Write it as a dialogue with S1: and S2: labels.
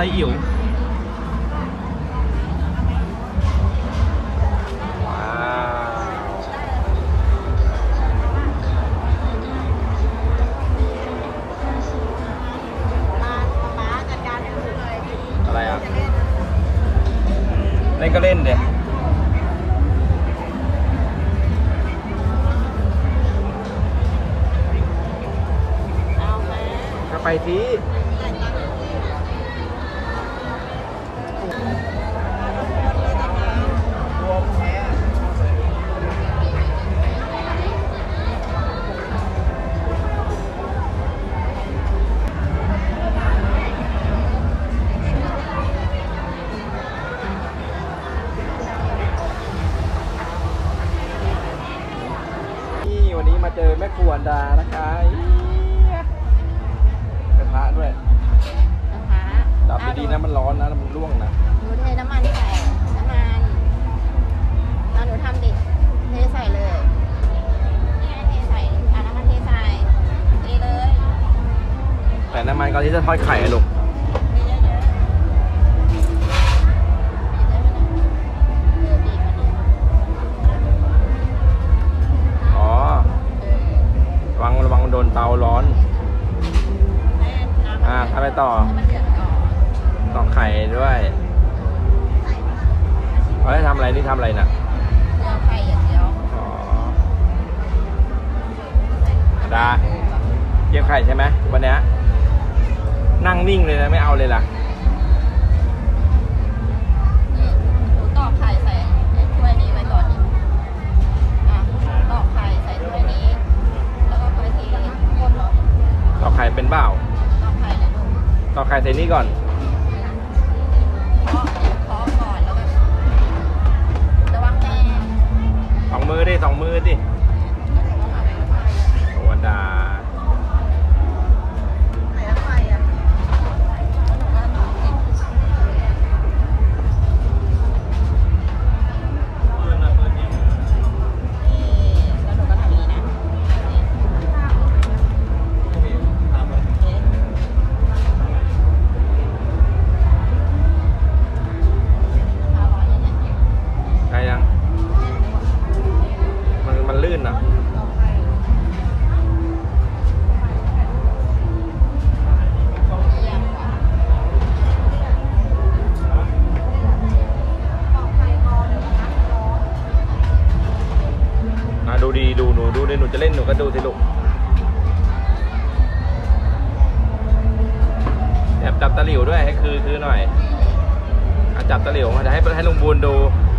S1: ซอิ๋วว้าว
S2: มาป๊าจัดการให้ลูกเลย
S1: อะไรอะ
S2: จะเล่น
S1: เล่นก็เล่นเดี๋ย
S2: เอามา
S1: ก็ไปที่
S2: จ
S1: อแม่ครัวอันดานะคะอี๋กระทะด้วย
S2: นะคะ
S1: จับดีๆนะมันร้อนนะแล้วมันร่วงนะ
S2: หนูเทน้ำมันใส่น้ำมันแล้วหนูทำดิเทใส่เลยนี่ไงเทใส่อะน้ำมันเทใส่เทเลย
S1: แต่น้ำมันก่อนที่จะทอดไข่อะลูก ระวังโดนเตาร้อน
S2: ให้น้ำมัน
S1: อ่าทำไปต่อ
S2: ให้มันเดือดก่อน
S1: ตอกไข่ด้วยเฮ้ยทำอะไรนี่ทำอะไรน่ะ
S2: เจียวไข่อย่างเดียว
S1: อ๋อดาเยี่ยมไข่ใช่ไหมวันเนี้ยนั่งนิ่งเลยนะไม่เอาเลยล่ะ
S2: เป็
S1: นเปล่า
S2: ตอกไข่เลย
S1: ตอกไข่ใส่นี่ก่อน
S2: เคาะเคาะก่อนแล้วก็ระวังแม่
S1: สองมือดิสองมือดิโอ้ดา นมันลื่นอะ
S2: เยี่ยมกว่า
S1: อะดูดีดูหนูดูดิหนูจะเล่นหนูก็ดูสิลูกแอบจับตะหลิวด้วยให้คือคือหน่อยอะจับตะหลิวมาจะให้ให้ลุงบูนดู
S2: เ